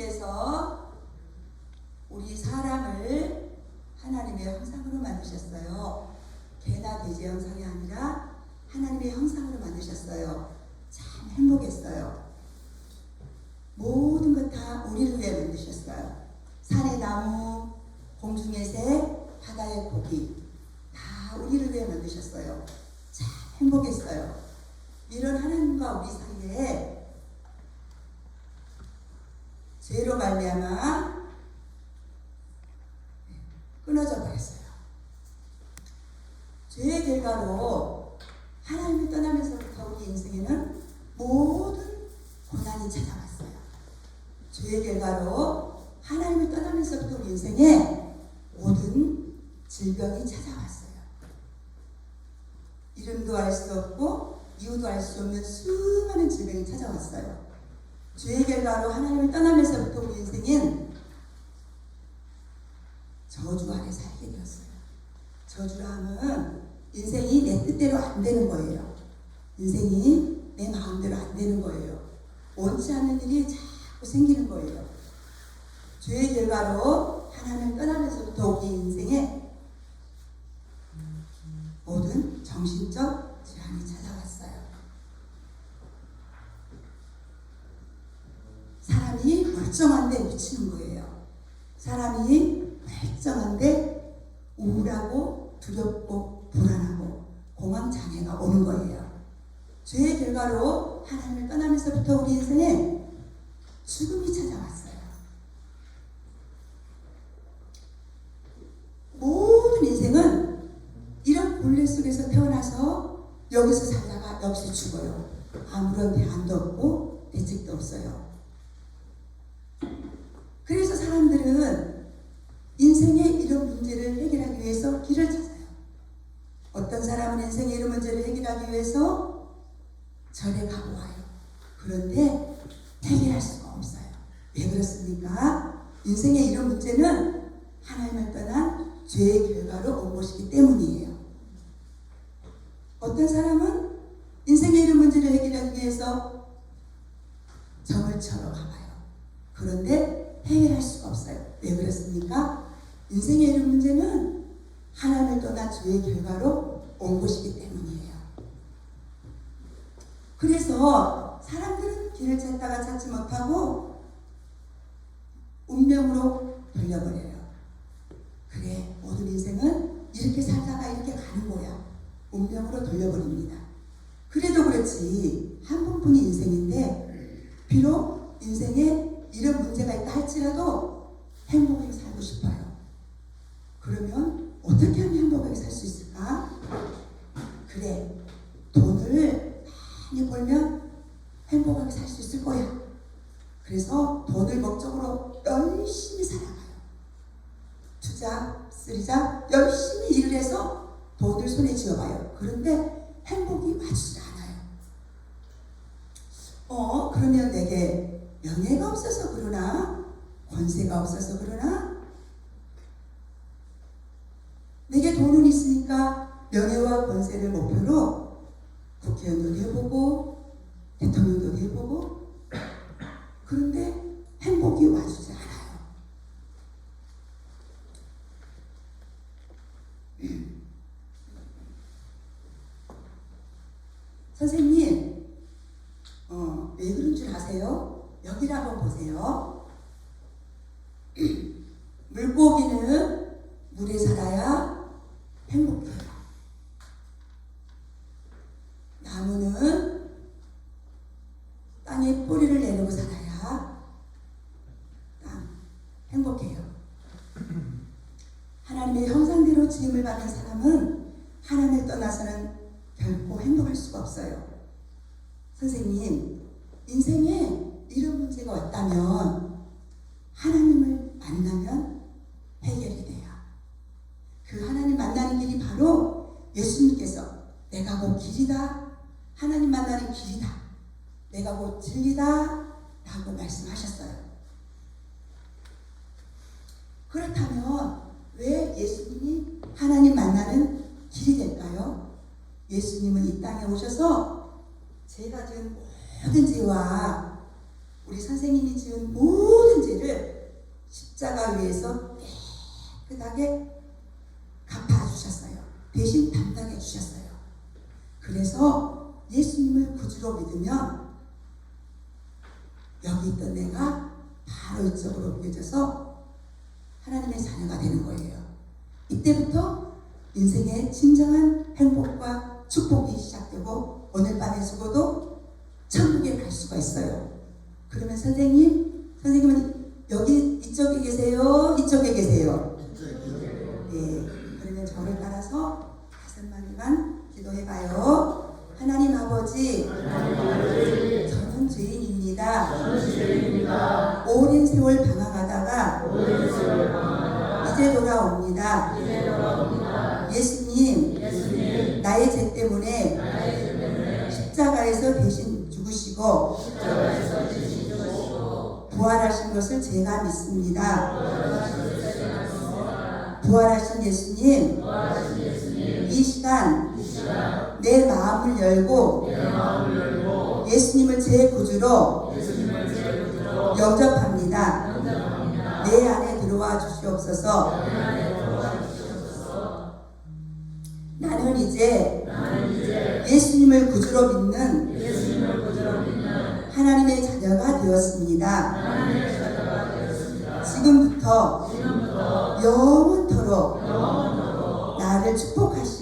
하나님께서 우리 사람을 하나님의 형상으로 만드셨어요. 개나 돼지 형상이 아니라 하나님의 형상으로 만드셨어요. 참 행복했어요. 모든 것 다 우리를 위해 만드셨어요. 산의 나무, 공중의 새, 바다의 고기 다 우리를 위해 만드셨어요. 참 행복했어요. 이런 하나님과 우리 사이에 죄로 말미암아 끊어져 버렸어요. 죄의 결과로 하나님을 떠나면서부터 우리 인생에는 모든 고난이 찾아왔어요. 죄의 결과로 하나님을 떠나면서부터 우리 인생에 모든 질병이 찾아왔어요. 이름도 알 수 없고 이유도 알 수 없는 수많은 질병이 찾아왔어요. 죄의 결과로 하나님을 떠나면서부터 우리 인생은 저주 아래 살게 되었어요. 저주라 함은 인생이 내 뜻대로 안 되는 거예요. 인생이 내 마음대로 안 되는 거예요. 원치 않는 일이 자꾸 생기는 거예요. 죄의 결과로 하나님을 떠나면서부터 우리 인생에 모든 정신적 질환이 찾아왔어요. 사람이 멀쩡한데 미치는 거예요. 사람이 멀쩡한데 우울하고 두렵고 불안하고 공황 장애가 오는 거예요. 죄의 결과로 하나님을 떠나면서부터 우리 인생에 죽음이 찾아왔어요. 모든 인생은 이런 본래 속에서 태어나서 여기서 살다가 여기서 죽어요. 아무런 대안도 없고 대책도 없어요. 그래서 사람들은 인생의 이런 문제를 해결하기 위해서 길을 찾아요. 어떤 사람은 인생의 이런 문제를 해결하기 위해서 절에 가고 와요. 그런데 해결할 수가 없어요. 왜 그렇습니까? 인생의 이런 문제는 하나님을 떠난 죄의 결과로 온 것이기 때문이에요. 어떤 사람은 인생의 이런 문제를 해결하기 위해서 점을 쳐러 가봐요. 그런데 해결할 수가 없어요. 왜 그렇습니까? 인생의 이런 문제는 하나님을 떠난 죄의 결과로 온 것이기 때문이에요. 그래서 사람들은 길을 찾다가 찾지 못하고 운명으로 돌려버려요. 그래, 모든 인생은 이렇게 살다가 이렇게 가는 거야. 운명으로 돌려버립니다. 그래도 그렇지, 한 번뿐인 인생인데, 많이 벌면 행복하게 살 수 있을 거야. 그래서 돈을 목적으로 열심히 살아가요. 투자, 쓰리자, 열심히 일을 해서 돈을 손에 쥐어봐요. 그런데 행복이 와주지 않아요. 어, 그러면 내게 명예가 없어서 그러나? 권세가 없어서 그러나? 내게 돈은 있으니까 명예와 권세를 목표로 국회의원도 해보고 대통령도 해보고 그런데 행복이 와주지 않아요. 선생님, 어, 왜 그런 줄 아세요? 여기를 한번 보세요. 물고기는 물에 살아야 행복해요. 나무는 땅에 뿌리를 내리고 살아야 땅 행복해요. 하나님의 형상대로 지음을 받은 사람은 하나님을 떠나서는 결코 행복할 수가 없어요. 선생님, 인생에 이런 문제가 왔다면 하나님을 만나면 해결이 돼요. 그 하나님 만나는 길이 바로 예수님께서 내가 곧 길이다. 하나님 만나는 길이다. 내가 곧 진리다. 라고 말씀하셨어요. 그렇다면 왜 예수님이 하나님 만나는 길이 될까요? 예수님은 이 땅에 오셔서 제가 지은 모든 죄와 우리 선생님이 지은 모든 죄를 십자가 위에서 깨끗하게 갚아주셨어요. 대신 담당해 주셨어요. 그래서 예수님을 구주로 믿으면 여기 있던 내가 바로 이쪽으로 옮겨져서 하나님의 자녀가 되는 거예요. 이때부터 인생의 진정한 행복과 축복이 시작되고 오늘 밤에 죽어도 천국에 갈 수가 있어요. 그러면 선생님, 선생님은 여기 이쪽에 계세요? 이쪽에 계세요? 네. 그러면 저를 따라서 다섯 마디만 기도해봐요. 하나님 아버지, 저는 죄인입니다. 오랜 세월 방황하다가 이제 돌아옵니다. 예수님, 나의 죄 때문에 십자가에서 대신 죽으시고 부활하신 것을 제가 믿습니다. 부활하신 예수님, 이 시간 내 마음을 열고 예수님을 제 구주로 영접합니다. 내 안에 들어와 주시옵소서. 나는 이제 예수님을 구주로 믿는 하나님의 자녀가 되었습니다. 지금부터 영원토록 나를 축복하시고